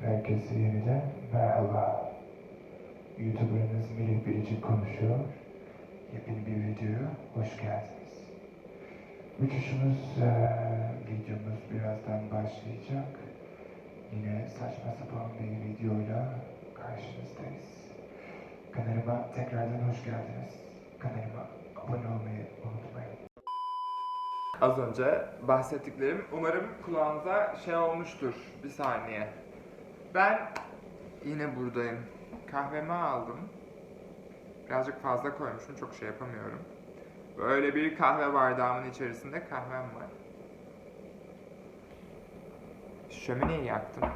Herkese yeniden merhaba. YouTuber'ınız Melih Biricik konuşuyor. Yepyeni bir videoya hoş geldiniz. Uçuşumuz, eee, videomuz birazdan başlayacak. Yine saçma sapan bir videoyla karşınızdayız. Kanalıma tekrardan hoş geldiniz. Kanalıma abone olmayı unutmayın. Az önce bahsettiklerim umarım kulağınıza şey olmuştur. Bir saniye. Ben yine buradayım. Kahvemi aldım. Birazcık fazla koymuşum. Çok şey yapamıyorum. Böyle bir kahve bardağımın içerisinde kahvem var. Şömineyi yaktım.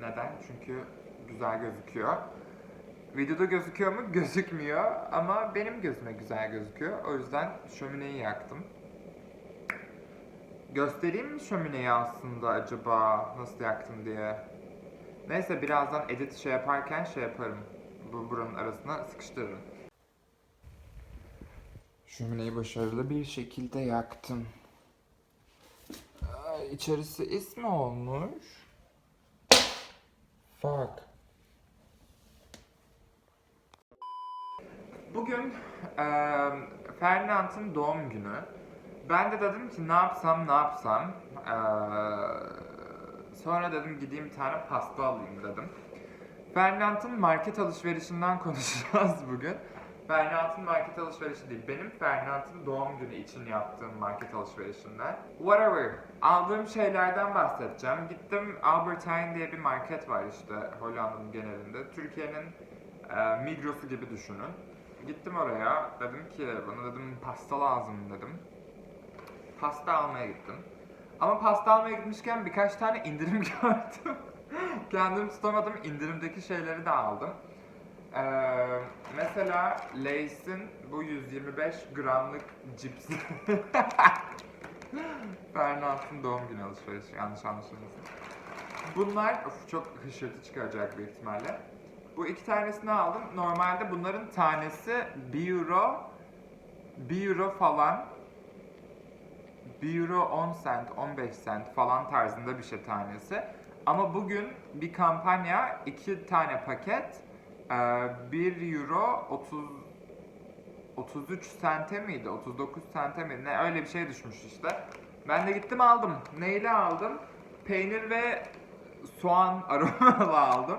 Neden? Çünkü güzel gözüküyor. Videoda gözüküyor mu? Gözükmüyor ama benim gözüme güzel gözüküyor. O yüzden şömineyi yaktım. Göstereyim mi şömineyi aslında acaba nasıl yaktım diye. Neyse birazdan edit şey yaparken şey yaparım. Bu buranın arasına sıkıştırırım. Şömineyi başarılı bir şekilde yaktım. Ay, İçerisi is mi olmuş? Fuck. Bugün eee Ferdinand'ın doğum günü. Ben de dedim ki ne yapsam ne yapsam. Eee, sonra dedim gideyim bir tane pasta alayım dedim. Ferdinand'ın market alışverişinden konuşacağız bugün. Ferdinand'ın market alışverişi değil, benim Ferdinand'ın doğum günü için yaptığım market alışverişinden. Whatever, aldığım şeylerden bahsedeceğim. Gittim Albert Heijn diye bir market var işte Hollanda'nın genelinde. Türkiye'nin e, Migros'u gibi düşünün. Gittim oraya, dedim ki bana dedim pasta lazım dedim. Pasta almaya gittim. Ama pasta almaya gitmişken birkaç tane indirim gördüm. Kendim tutamadım, indirimdeki şeyleri de aldım. Ee, mesela Lay's'in bu 125 gramlık cips. Fernand'ın doğum günü alışverişi, yanlış anlaşılmasın. Bunlar of, çok hışırtı çıkaracak büyük ihtimalle. Bu iki tanesini aldım. Normalde bunların tanesi 1 euro, 1 euro falan 1 euro 10 cent, 15 cent falan tarzında bir şey tanesi. Ama bugün bir kampanya, iki tane paket, e, 1 euro 30 33 sente miydi, 39 sente miydi, ne öyle bir şey düşmüş işte. Ben de gittim aldım. Neyle aldım? Peynir ve soğan aromalı aldım.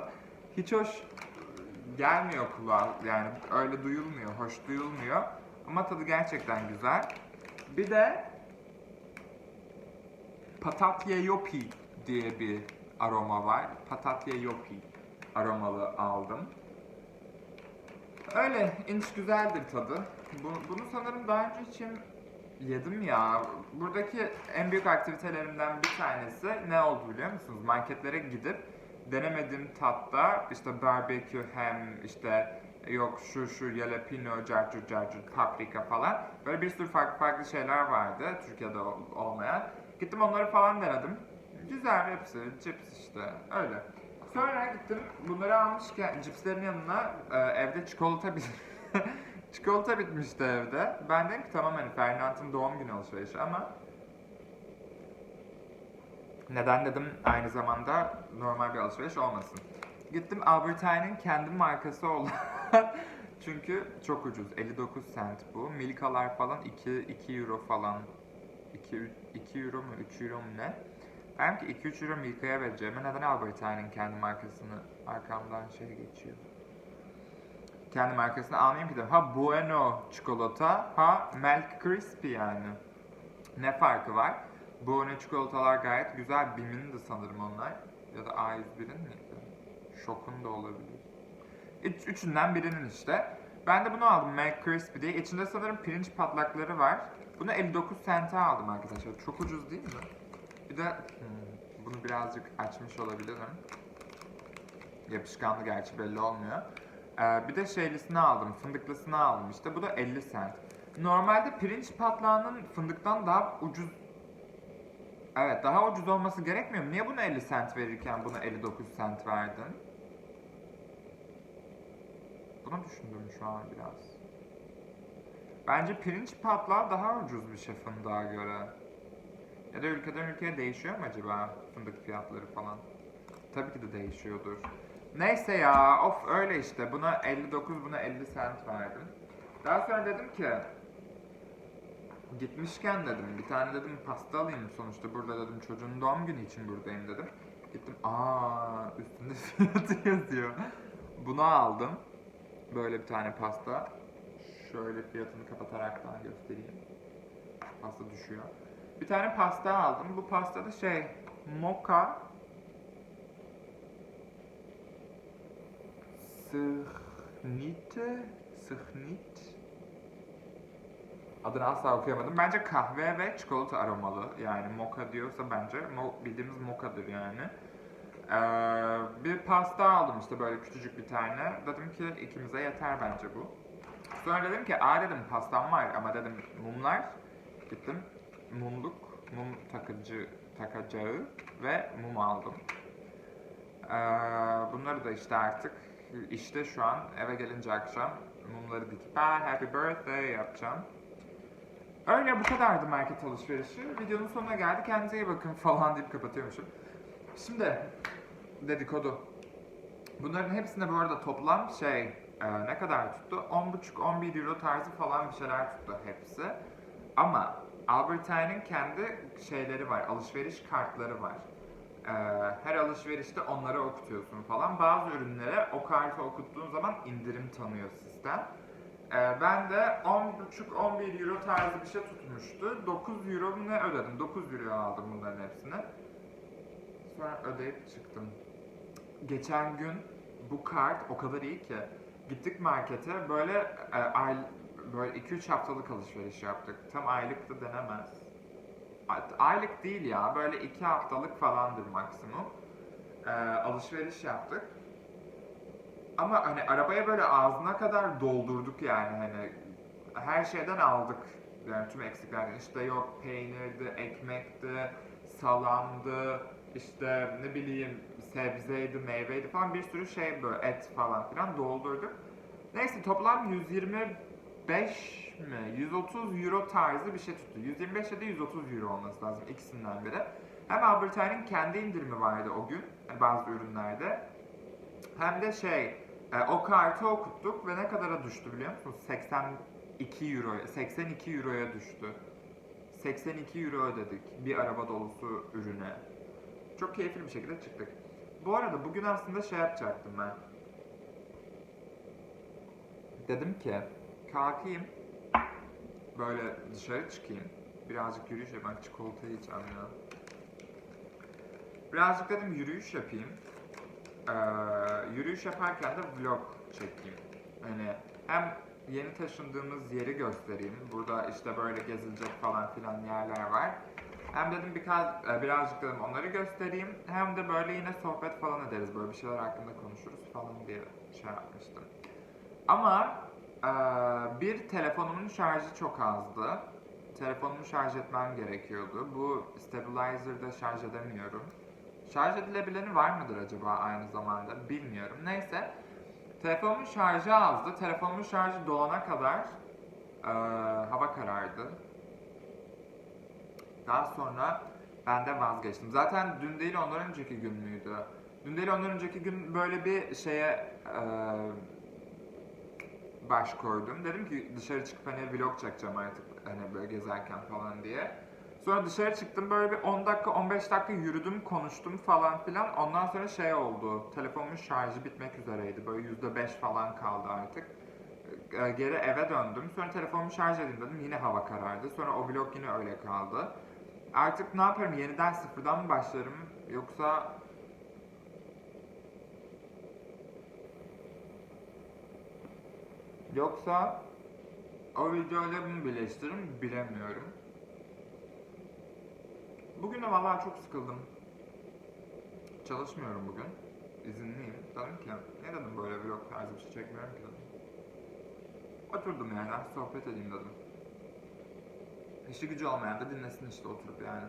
Hiç hoş gelmiyor kulağa, yani öyle duyulmuyor, hoş duyulmuyor. Ama tadı gerçekten güzel. Bir de Patatya Yopi diye bir aroma var. Patatya Yopi aromalı aldım. Öyle, inç güzeldir tadı. Bu, bunu sanırım daha önce yem- yedim ya. Buradaki en büyük aktivitelerimden bir tanesi ne oldu biliyor musunuz? Marketlere gidip denemediğim tatta işte barbekü hem işte yok şu şu jalapeno, carcur carcur, paprika falan. Böyle bir sürü farklı farklı şeyler vardı Türkiye'de ol- olmayan. Gittim onları falan denedim. Güzel hepsi, cips işte öyle. Sonra gittim bunları almışken cipslerin yanına e, evde çikolata bit çikolata bitmişti evde. Ben dedim ki tamam hani Ferdinand'ın doğum günü alışverişi ama neden dedim aynı zamanda normal bir alışveriş olmasın. Gittim Albert Heijn'in kendi markası olan çünkü çok ucuz 59 cent bu. Milkalar falan 2, 2 euro falan 2, 2 euro mu 3 euro mu ne? Ben ki 2-3 euro Milka'ya vereceğime neden Albert Heijn'in kendi markasını arkamdan şey geçiyor. Kendi markasını almayayım ki dedim. Ha Bueno çikolata, ha Milk Crispy yani. Ne farkı var? Bueno çikolatalar gayet güzel. Bim'in de sanırım onlar. Ya da A101'in miydi? Şok'un da olabilir. Üç, üçünden birinin işte. Ben de bunu aldım Milk Crispy diye. İçinde sanırım pirinç patlakları var. Bunu 59 sente aldım arkadaşlar. Çok ucuz değil mi? Bir de hmm, bunu birazcık açmış olabilirim. Yapışkanlı gerçi belli olmuyor. Ee, bir de şeylisini aldım, fındıklısını aldım işte. Bu da 50 cent. Normalde pirinç patlağının fındıktan daha ucuz Evet, daha ucuz olması gerekmiyor mu? Niye buna 50 cent verirken buna 59 cent verdin? Bunu düşündüm şu an biraz. Bence pirinç patlağı daha ucuz bir şey fındığa göre. Ya da ülkeden ülkeye değişiyor mu acaba fındık fiyatları falan? tabii ki de değişiyordur. Neyse ya of öyle işte buna 59 buna 50 cent verdim. Daha sonra dedim ki gitmişken dedim bir tane dedim pasta alayım sonuçta burada dedim çocuğun doğum günü için buradayım dedim. Gittim aa üstünde fiyatı yazıyor. Bunu aldım. Böyle bir tane pasta. Şöyle fiyatını kapatarak daha göstereyim. Pasta düşüyor. Bir tane pasta aldım. Bu pasta da şey mocha Sıhnite Sıhnit Adını asla okuyamadım. Bence kahve ve çikolata aromalı. Yani mocha diyorsa bence mo- bildiğimiz mochadır yani. Ee, bir pasta aldım işte böyle küçücük bir tane. Dedim ki ikimize yeter bence bu. Sonra dedim ki aa dedim pastam var ama dedim mumlar. Gittim mumluk, mum takıcı takacağı ve mum aldım. Ee, bunları da işte artık işte şu an eve gelince akşam mumları dikip "Aa, happy birthday yapacağım. Öyle bu kadardı market alışverişi. Videonun sonuna geldik. Kendinize iyi bakın falan deyip kapatıyormuşum. Şimdi dedikodu. Bunların hepsine bu arada toplam şey e, ne kadar tuttu? 10,5-11 euro tarzı falan bir şeyler tuttu hepsi. Ama Albert Einstein kendi şeyleri var, alışveriş kartları var. E, her alışverişte onları okutuyorsun falan. Bazı ürünlere o kartı okuttuğun zaman indirim tanıyor sistem. E, ben de 10,5-11 euro tarzı bir şey tutmuştu. 9 euro ne ödedim? 9 euro aldım bunların hepsini. Sonra ödeyip çıktım. Geçen gün bu kart o kadar iyi ki gittik markete böyle e, ay, böyle 2-3 haftalık alışveriş yaptık. Tam aylık da denemez. Ay- Aylık değil ya böyle 2 haftalık falandır maksimum. E, alışveriş yaptık. Ama hani arabaya böyle ağzına kadar doldurduk yani hani her şeyden aldık. Yani tüm eksiklerden işte yok peynirdi, ekmekti, salamdı, işte ne bileyim sebzeydi, meyveydi falan bir sürü şey böyle et falan filan doldurduk. Neyse toplam 125 mi? 130 euro tarzı bir şey tuttu. 125 ya da 130 euro olması lazım ikisinden biri. Hem Albert kendi indirimi vardı o gün bazı ürünlerde. Hem de şey e, o kartı okuttuk ve ne kadara düştü biliyor musunuz? 82 euro, 82 euroya düştü. 82 euro ödedik bir araba dolusu ürüne. Çok keyifli bir şekilde çıktık. Bu arada bugün aslında şey yapacaktım ben. Dedim ki kalkayım böyle dışarı çıkayım. Birazcık yürüyüş yapayım. Çikolata yiyeceğim ya. Birazcık dedim yürüyüş yapayım. Ee, yürüyüş yaparken de vlog çekeyim. Hani hem yeni taşındığımız yeri göstereyim. Burada işte böyle gezilecek falan filan yerler var. Hem dedim birkaç, e, birazcık dedim onları göstereyim. Hem de böyle yine sohbet falan ederiz. Böyle bir şeyler hakkında konuşuruz falan diye şey yapmıştım. Ama e, bir telefonumun şarjı çok azdı. Telefonumu şarj etmem gerekiyordu. Bu stabilizer'da şarj edemiyorum. Şarj edilebileni var mıdır acaba aynı zamanda bilmiyorum. Neyse. Telefonumun şarjı azdı. Telefonumun şarjı dolana kadar e, hava karardı. Daha sonra ben de vazgeçtim. Zaten dün değil ondan önceki gün müydü? Dün değil ondan önceki gün böyle bir şeye e, baş koydum. Dedim ki dışarı çıkıp hani vlog çekeceğim artık hani böyle gezerken falan diye. Sonra dışarı çıktım böyle bir 10 dakika 15 dakika yürüdüm konuştum falan filan. Ondan sonra şey oldu. Telefonumun şarjı bitmek üzereydi. Böyle %5 falan kaldı artık. Geri eve döndüm. Sonra telefonumu şarj edeyim dedim. Yine hava karardı. Sonra o vlog yine öyle kaldı. Artık ne yaparım? Yeniden sıfırdan mı başlarım? Yoksa Yoksa o videoyla bunu birleştiririm bilemiyorum. Bugün de vallahi çok sıkıldım. Çalışmıyorum bugün. İzinliyim. Dedim ki ne dedim böyle vlog tarzı bir şey çekmiyorum ki dedim. Oturdum yani sohbet edeyim dedim. İşi gücü olmayan da dinlesin işte oturup yani.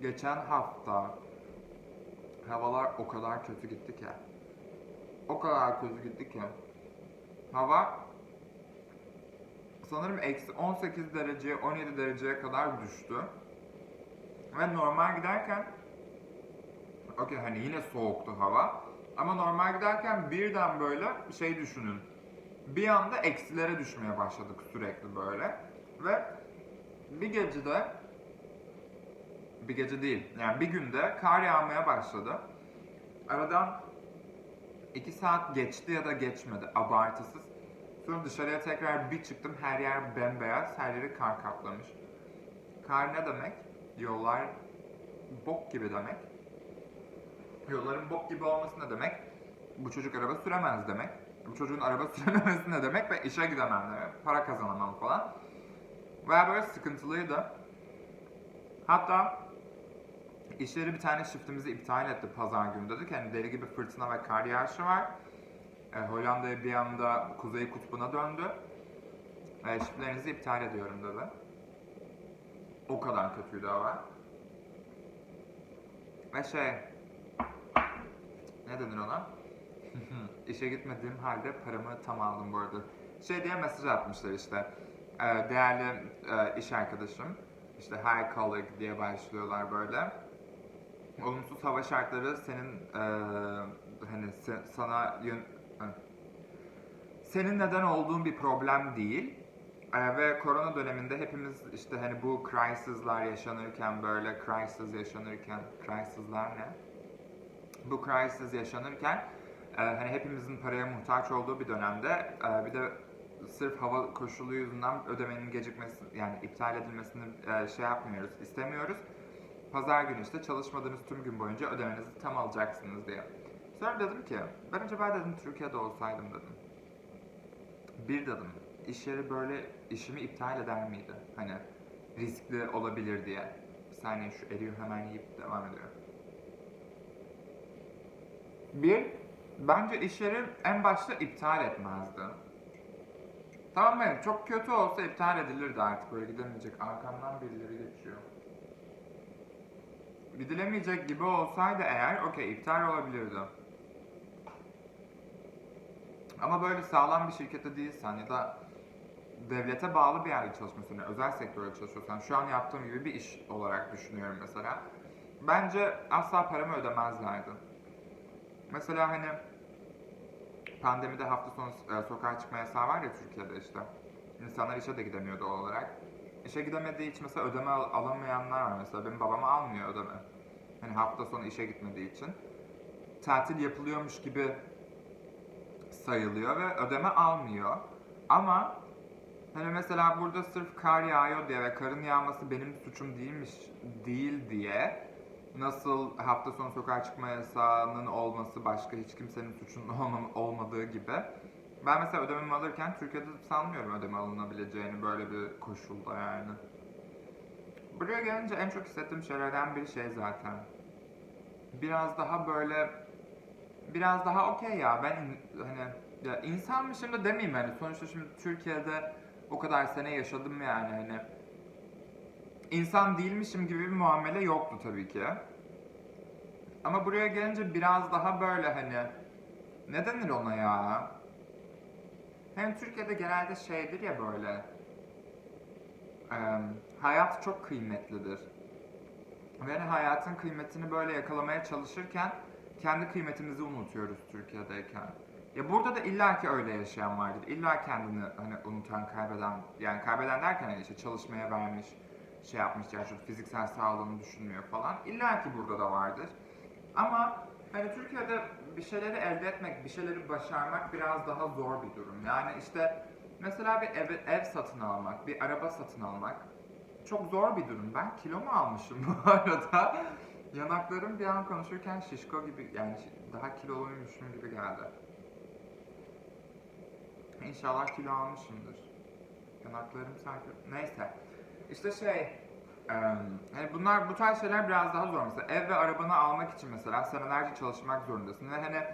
Geçen hafta havalar o kadar kötü gitti ki. O kadar kötü gitti ki. Hava sanırım eksi 18 dereceye 17 dereceye kadar düştü. Ve normal giderken Okey hani yine soğuktu hava. Ama normal giderken birden böyle şey düşünün. Bir anda eksilere düşmeye başladık sürekli böyle. Ve bir gecede bir gece değil yani bir günde kar yağmaya başladı. Aradan iki saat geçti ya da geçmedi abartısız. Sonra dışarıya tekrar bir çıktım her yer bembeyaz her yeri kar kaplamış. Kar ne demek? Yollar bok gibi demek. Yolların bok gibi olması ne demek? Bu çocuk araba süremez demek. Bu çocuğun araba sürememesi ne demek ve işe gidemem demek. Para kazanamam falan. Baya böyle sıkıntılıydı. Hatta işleri bir tane shiftimizi iptal etti pazar günü dedik. Yani deli gibi fırtına ve kar yağışı var. E, Hollanda'ya bir anda kuzey kutbuna döndü. E, shiftlerinizi iptal ediyorum dedi. O kadar kötüydü hava. Ve şey... Ne denir ona? İşe gitmediğim halde paramı tam aldım bu arada. Şey diye mesaj atmışlar işte. E, Değerli e, iş arkadaşım, işte hi colleague diye başlıyorlar böyle. Olumsuz hava şartları senin e, hani sana yön, senin neden olduğun bir problem değil. E, ve korona döneminde hepimiz işte hani bu crisis'lar yaşanırken böyle crisis yaşanırken crisis'lar ne? Bu crisis yaşanırken hani hepimizin paraya muhtaç olduğu bir dönemde bir de sırf hava koşulu yüzünden ödemenin gecikmesi yani iptal edilmesini e, şey yapmıyoruz, istemiyoruz. Pazar günü işte çalışmadığınız tüm gün boyunca ödemenizi tam alacaksınız diye. Sonra dedim ki ben acaba dedim Türkiye'de olsaydım dedim. Bir dedim iş yeri böyle işimi iptal eder miydi? Hani riskli olabilir diye. Bir saniye şu eriyor hemen yiyip devam ediyor. Bir, bence iş yeri en başta iptal etmezdi. Tamam mı? Çok kötü olsa iptal edilirdi artık böyle gidemeyecek. Arkamdan birileri geçiyor. Gidilemeyecek gibi olsaydı eğer okey iptal olabilirdi. Ama böyle sağlam bir şirkette değilsen ya da devlete bağlı bir yerde çalışmıyorsan, yani özel sektörde çalışıyorsan, şu an yaptığım gibi bir iş olarak düşünüyorum mesela. Bence asla paramı ödemezlerdi. Mesela hani pandemide hafta sonu e, sokağa çıkma yasağı var ya Türkiye'de işte. İnsanlar işe de gidemiyor doğal olarak. İşe gidemediği için mesela ödeme al- alamayanlar var mesela. Benim babam almıyor ödeme. Hani hafta sonu işe gitmediği için. Tatil yapılıyormuş gibi sayılıyor ve ödeme almıyor. Ama hani mesela burada sırf kar yağıyor diye ve karın yağması benim suçum değilmiş değil diye nasıl hafta sonu sokağa çıkma yasağının olması başka hiç kimsenin suçunun olmadığı gibi ben mesela ödememi alırken Türkiye'de sanmıyorum ödeme alınabileceğini böyle bir koşulda yani. Buraya gelince en çok hissettiğim şeylerden biri şey zaten. Biraz daha böyle biraz daha okey ya ben hani ya insanmışım da demeyeyim hani sonuçta şimdi Türkiye'de o kadar sene yaşadım yani hani insan değilmişim gibi bir muamele yoktu tabii ki. Ama buraya gelince biraz daha böyle hani ne denir ona ya? Hem Türkiye'de genelde şeydir ya böyle em, hayat çok kıymetlidir. Ve hani hayatın kıymetini böyle yakalamaya çalışırken kendi kıymetimizi unutuyoruz Türkiye'deyken. Ya burada da illaki öyle yaşayan vardır. İlla kendini hani unutan, kaybeden, yani kaybeden derken hani işte çalışmaya vermiş, şey yapmış, yani şu fiziksel sağlığını düşünmüyor falan. İlla ki burada da vardır. Ama hani Türkiye'de bir şeyleri elde etmek, bir şeyleri başarmak biraz daha zor bir durum. Yani işte mesela bir ev, ev satın almak, bir araba satın almak çok zor bir durum. Ben kilo mu almışım bu arada? Yanaklarım bir an konuşurken şişko gibi yani daha kiloluymuşum gibi geldi. İnşallah kilo almışımdır. Yanaklarım sanki... Neyse. İşte şey... em, hani bunlar bu tarz şeyler biraz daha zor mesela. Ev ve arabanı almak için mesela senelerce çalışmak zorundasın ve hani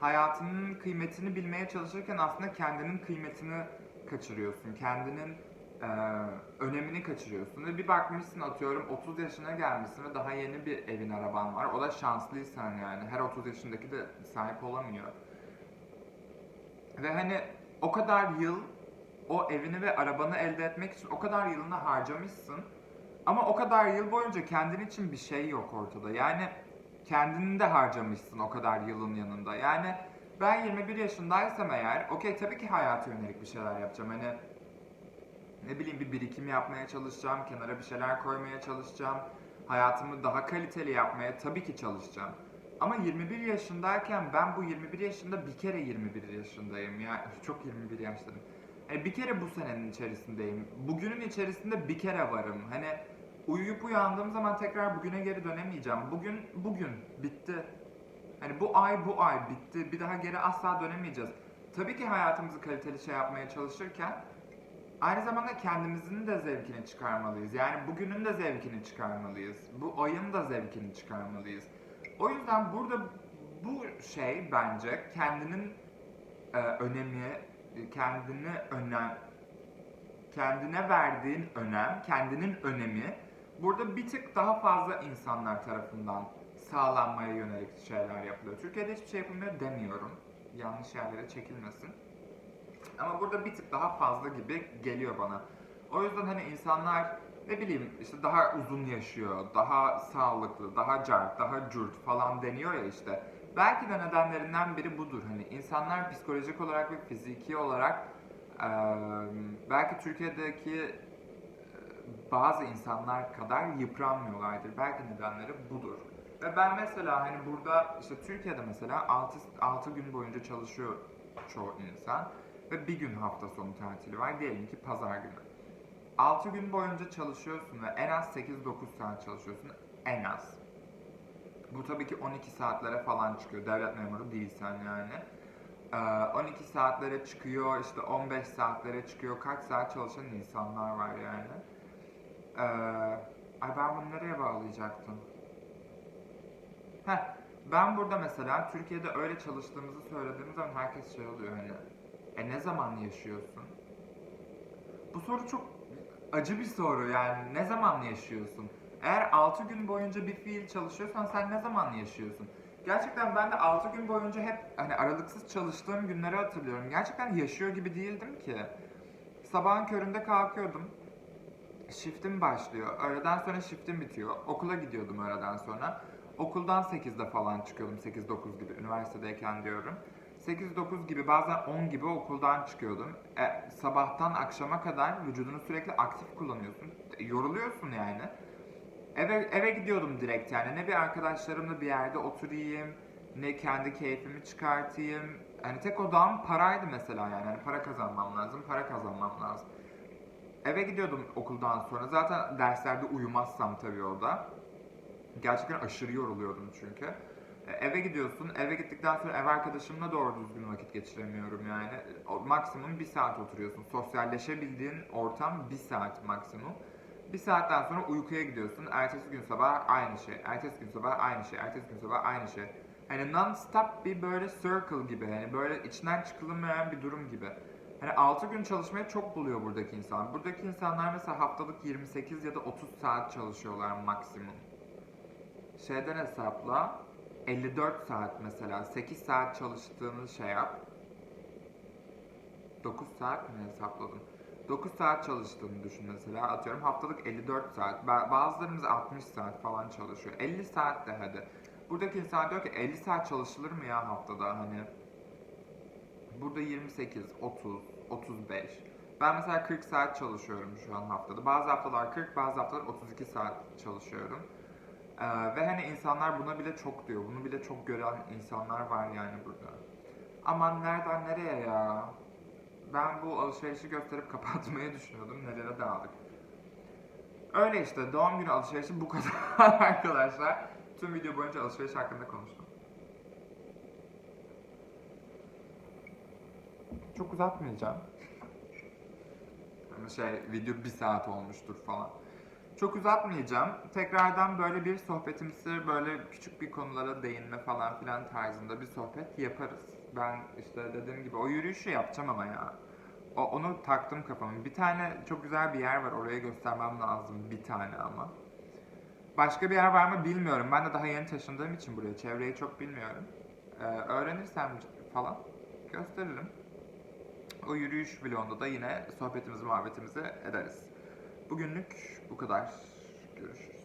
hayatının kıymetini bilmeye çalışırken aslında kendinin kıymetini kaçırıyorsun. Kendinin e, önemini kaçırıyorsun. Ve bir bakmışsın atıyorum 30 yaşına gelmişsin ve daha yeni bir evin araban var. O da şanslıysan yani. Her 30 yaşındaki de sahip olamıyor. Ve hani o kadar yıl o evini ve arabanı elde etmek için o kadar yılını harcamışsın. Ama o kadar yıl boyunca kendin için bir şey yok ortada. Yani kendini de harcamışsın o kadar yılın yanında. Yani ben 21 yaşındaysam eğer, okey tabii ki hayata yönelik bir şeyler yapacağım. Hani ne bileyim bir birikim yapmaya çalışacağım, kenara bir şeyler koymaya çalışacağım. Hayatımı daha kaliteli yapmaya tabii ki çalışacağım. Ama 21 yaşındayken ben bu 21 yaşında bir kere 21 yaşındayım. Yani çok 21 yaşlarım. Yani bir kere bu senenin içerisindeyim. Bugünün içerisinde bir kere varım. Hani uyuyup uyandığım zaman tekrar bugüne geri dönemeyeceğim. Bugün bugün bitti. Hani bu ay bu ay bitti. Bir daha geri asla dönemeyeceğiz. Tabii ki hayatımızı kaliteli şey yapmaya çalışırken aynı zamanda kendimizin de zevkini çıkarmalıyız. Yani bugünün de zevkini çıkarmalıyız. Bu ayın da zevkini çıkarmalıyız. O yüzden burada bu şey bence kendinin e, önemi, kendini önem, kendine verdiğin önem, kendinin önemi burada bir tık daha fazla insanlar tarafından sağlanmaya yönelik şeyler yapılıyor. Türkiye'de hiçbir şey yapılmıyor demiyorum. Yanlış yerlere çekilmesin. Ama burada bir tık daha fazla gibi geliyor bana. O yüzden hani insanlar ne bileyim işte daha uzun yaşıyor, daha sağlıklı, daha cart, daha cürt falan deniyor ya işte. Belki de nedenlerinden biri budur. Hani insanlar psikolojik olarak ve fiziki olarak eee, belki Türkiye'deki bazı insanlar kadar yıpranmıyorlardır. Belki nedenleri budur. Ve ben mesela hani burada işte Türkiye'de mesela 6, 6 gün boyunca çalışıyor çoğu insan ve bir gün hafta sonu tatili var. Diyelim ki pazar günü. 6 gün boyunca çalışıyorsun ve en az 8-9 saat çalışıyorsun. En az. Bu tabii ki 12 saatlere falan çıkıyor. Devlet memuru değilsen yani. Ee, 12 saatlere çıkıyor, işte 15 saatlere çıkıyor. Kaç saat çalışan insanlar var yani. Ee, ay ben bunu nereye bağlayacaktım? Heh, ben burada mesela Türkiye'de öyle çalıştığımızı söylediğimiz zaman herkes şey oluyor hani e ne zaman yaşıyorsun? Bu soru çok acı bir soru yani ne zaman yaşıyorsun? Eğer 6 gün boyunca bir fiil çalışıyorsan sen ne zaman yaşıyorsun? Gerçekten ben de 6 gün boyunca hep hani aralıksız çalıştığım günleri hatırlıyorum. Gerçekten yaşıyor gibi değildim ki. Sabahın köründe kalkıyordum. Shiftim başlıyor. Öğleden sonra shiftim bitiyor. Okula gidiyordum öğleden sonra. Okuldan 8'de falan çıkıyordum. 8-9 gibi üniversitedeyken diyorum. 8-9 gibi bazen 10 gibi okuldan çıkıyordum. E, sabahtan akşama kadar vücudunu sürekli aktif kullanıyorsun. E, yoruluyorsun yani. Eve, eve gidiyordum direkt yani. Ne bir arkadaşlarımla bir yerde oturayım, ne kendi keyfimi çıkartayım. Hani tek odam paraydı mesela yani. Hani para kazanmam lazım, para kazanmam lazım. Eve gidiyordum okuldan sonra. Zaten derslerde uyumazsam tabii orada. Gerçekten aşırı yoruluyordum çünkü. E, Eve gidiyorsun, eve gittikten sonra ev arkadaşımla doğru düzgün vakit geçiremiyorum yani. O, maksimum bir saat oturuyorsun. Sosyalleşebildiğin ortam bir saat maksimum. Bir saatten sonra uykuya gidiyorsun. Ertesi gün sabah aynı şey. Ertesi gün sabah aynı şey. Ertesi gün sabah aynı şey. Hani non-stop bir böyle circle gibi. Hani böyle içinden çıkılmayan bir durum gibi. Hani 6 gün çalışmayı çok buluyor buradaki insan. Buradaki insanlar mesela haftalık 28 ya da 30 saat çalışıyorlar maksimum. Şeyden hesapla 54 saat mesela 8 saat çalıştığını şey yap. 9 saat mi hesapladım? 9 saat çalıştığını düşün mesela. Atıyorum haftalık 54 saat. Ba- Bazılarımız 60 saat falan çalışıyor. 50 saat de hadi. Buradaki insan diyor ki 50 saat çalışılır mı ya haftada hani? Burada 28, 30, 35. Ben mesela 40 saat çalışıyorum şu an haftada. Bazı haftalar 40, bazı haftalar 32 saat çalışıyorum. Ee, ve hani insanlar buna bile çok diyor. Bunu bile çok gören insanlar var yani burada. Aman nereden nereye ya? Ben bu alışverişi gösterip kapatmayı düşünüyordum. Nereye dağıldık. Öyle işte doğum günü alışverişi bu kadar arkadaşlar. Tüm video boyunca alışveriş hakkında konuştum. Çok uzatmayacağım. Ama şey video bir saat olmuştur falan. Çok uzatmayacağım. Tekrardan böyle bir sohbetimsi, böyle küçük bir konulara değinme falan filan tarzında bir sohbet yaparız. Ben işte dediğim gibi o yürüyüşü yapacağım ama ya. O, onu taktım kafama. Bir tane çok güzel bir yer var. Oraya göstermem lazım. Bir tane ama. Başka bir yer var mı bilmiyorum. Ben de daha yeni taşındığım için buraya. Çevreyi çok bilmiyorum. Ee, öğrenirsem falan gösteririm. O yürüyüş vlogunda da yine sohbetimizi, muhabbetimizi ederiz. Bugünlük bu kadar. Görüşürüz.